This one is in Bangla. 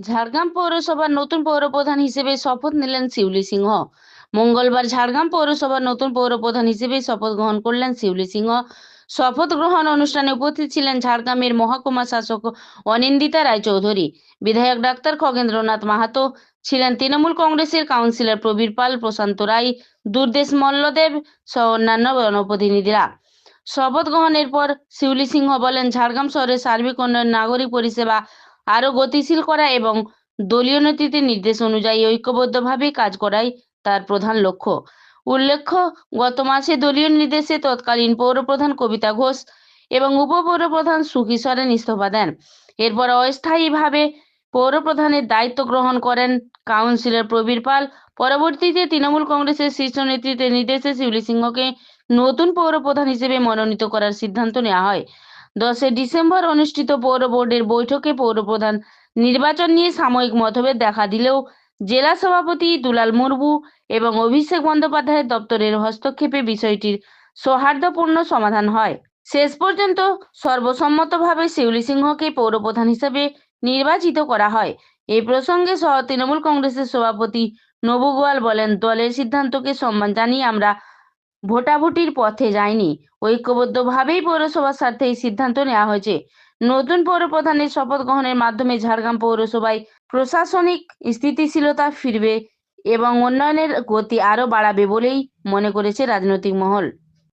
ঝাড়গ্রাম পৌরসভার নতুন পৌরপ্রধান হিসেবে শপথ নিলেন শিউলি সিংহ। মঙ্গলবার ঝাড়গ্রাম পৌরসভার নতুন পৌরপ্রধান হিসেবে শপথ গ্রহণ করলেন শিউলি সিংহ। শপথ গ্রহণ অনুষ্ঠানে উপস্থিত ছিলেন ঝাড়গ্রামের মহকুমা শাসক অনিন্দিতা রায়চৌধুরী, বিধায়ক ডাক্তার খগেন্দ্রনাথ মাহাতো, ছিলেন তৃণমূল কংগ্রেসের কাউন্সিলর প্রবীর পাল, প্রশান্ত রায়, দুর্দেশ মল্লদেব সহ অন্যান্য জনপ্রতিনিধিরা। শপথ গ্রহণের পর শিউলি সিংহ বলেন, ঝাড়গ্রাম শহরের সার্বিক উন্নয়ন, নাগরিক পরিষেবা আরও গতিশীল করা এবং দলীয় নেতৃত্বের নির্দেশ অনুযায়ী ঐক্যবদ্ধভাবে কাজ করাই তার প্রধান লক্ষ্য। উল্লেখ্য, গত মাসে দলীয় নির্দেশে তৎকালীন পৌরপ্রধান কবিতা ঘোষ এবং উপপৌরপ্রধান সুখী সরেন ইস্তফা দেন। এরপর অস্থায়ীভাবে পৌরপ্রধানের দায়িত্ব গ্রহণ করেন কাউন্সিলর প্রবীর পাল। পরবর্তীতে তৃণমূল কংগ্রেসের শীর্ষ নেতৃত্বের নির্দেশে শিউলি সিংহকে নতুন পৌরপ্রধান হিসেবে মনোনীত করার সিদ্ধান্ত নেওয়া হয়। দশই ডিসেম্বর অনুষ্ঠিত পৌর বোর্ডের বৈঠকে পৌরপ্রধান নির্বাচন নিয়ে সাময়িক মতভেদ দেখা দিলেও জেলা সভাপতি দুলাল মুর্মু এবং অভিষেক বন্দ্যোপাধ্যায়ের দপ্তরের হস্তক্ষেপে বিষয়টির সৌহার্দ্যপূর্ণ সমাধান হয়। শেষ পর্যন্ত সর্বসম্মতভাবে শিউলি সিংহকে পৌরপ্রধান হিসেবে নির্বাচিত করা হয়। এই প্রসঙ্গে সহ তৃণমূল কংগ্রেসের সভাপতি নবু গোয়াল বলেন, দলের সিদ্ধান্তকে সম্মান জানিয়ে আমরা ভোটাভুটির পথে যায়নি। ঐক্যবদ্ধভাবেই পৌরসভার স্বার্থে এই সিদ্ধান্ত নেওয়া হয়েছে। নতুন পৌর প্রধানের শপথ গ্রহণের মাধ্যমে ঝাড়গ্রাম পৌরসভায় প্রশাসনিক স্থিতিশীলতা ফিরবে এবং উন্নয়নের গতি আরও বাড়াবে বলেই মনে করেছে রাজনৈতিক মহল।